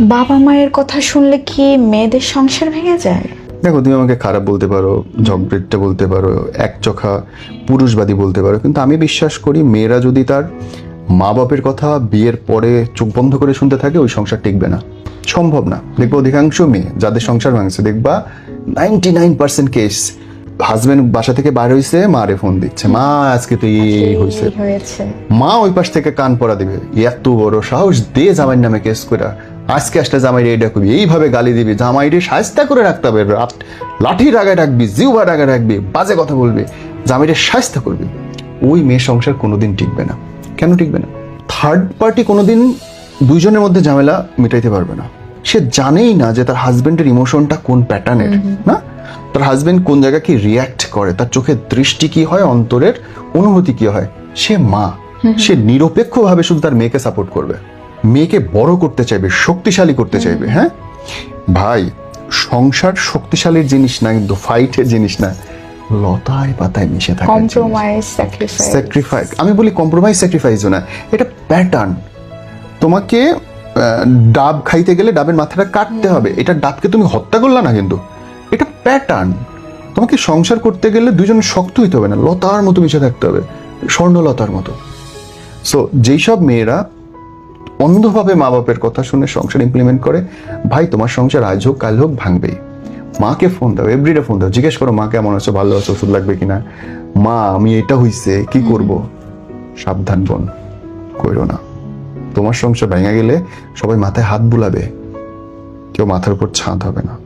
বাবা মায়ের কথা শুনলে কি মেয়েদের সংসার ভেঙে যায়? দেখো তুমি আমাকে খারাপ বলতে পারো ঝগড়েটটা বলতে পারো এক চোখা পুরুষবাদী বলতে পারো কিন্তু আমি বিশ্বাস করি মেয়েরা যদি তার মা বাপের কথা বিয়ের পরে চোখ বন্ধ করে শুনতে থাকে ওই সংসার টিকবে না। সম্ভব না। দেখব অধিকাংশ মেয়ে যাদের সংসার ভাঙছে দেখবা ninety nine percent case husband বাসা থেকে বার হয়েছে মা মারে ফোন দিচ্ছে মা আজকে তো এই হয়েছে। মা ওই পাশ থেকে কান পড়া দিবে এত বড় সাহস দে জামাইয়ের নামে কেস করে আজকে আসলে জামাইরে এটা করবি এইভাবে গালি দিবি জামাইরে সাজতা করে রাখতে হবে। লাঠির আগায় রাখবি জিউবার আগায় রাখবি বাজে কথা বলবি জামাইরে সাজতা করবি। ওই মেয়ে সংসার কোনোদিন টিকবে না। কেন টিকবে না? থার্ড পার্টি কোনোদিন দুইজনের মধ্যে ঝামেলা মিটাইতে পারবে না। সে জানেই না যে তার হাজবেন্ডের ইমোশনটা কোন প্যাটার্নের না? তার হাজবেন্ড কোন জায়গায় কি রিয়াক্ট করে তার চোখের দৃষ্টি কি হয় অন্তরের অনুভূতি কি হয়? সে মা। সে নিরপেক্ষভাবে শুধু তার মেয়েকে সাপোর্ট করবে। মেয়েকে বড় করতে চাইবে শক্তিশালী করতে চাইবে হ্যাঁ? ভাই সংসার শক্তিশালীর জিনিস না কিন্তু ফাইটের জিনিস না। লতায় পাতায় মিশে থাকে কম্প্রোমাইজ স্যাক্রিফাইস আমি বলি কম্প্রোমাইজ স্যাক্রিফাইসও না। এটা প্যাটার্ন তোমাকে ডাব খাইতে গেলে ডাবের মাথাটা কাটতে হবে। এটা ডাবকে তুমি হত্যা করলা না কিন্তু। এটা প্যাটার্ন তোমাকে সংসার করতে গেলে দুজন শক্ত হইতে হবে না। লতার মতো মিশে থাকতে হবে। স্বর্ণলতার মতো। সো যেই সব মেয়েরা অন্ধভাবে মা বাপের কথা শুনে সংসার ইমপ্লিমেন্ট করে ভাই তোমার সংসার আজ হোক কাল হোক ভাঙবেই। মাকে ফোন দাও এভরিডে ফোন দাও জিজ্ঞেস করো মা কেমন আছে ভালো আছো ওষুধ লাগবে কিনা? মা আমি এটা হইছে কি করব? সাবধান বোন কইরো না। তোমার সংসার ভেঙে গেলে সবাই মাথায় হাত বুলাবে কেউ মাথার উপর ছাদ হবে না।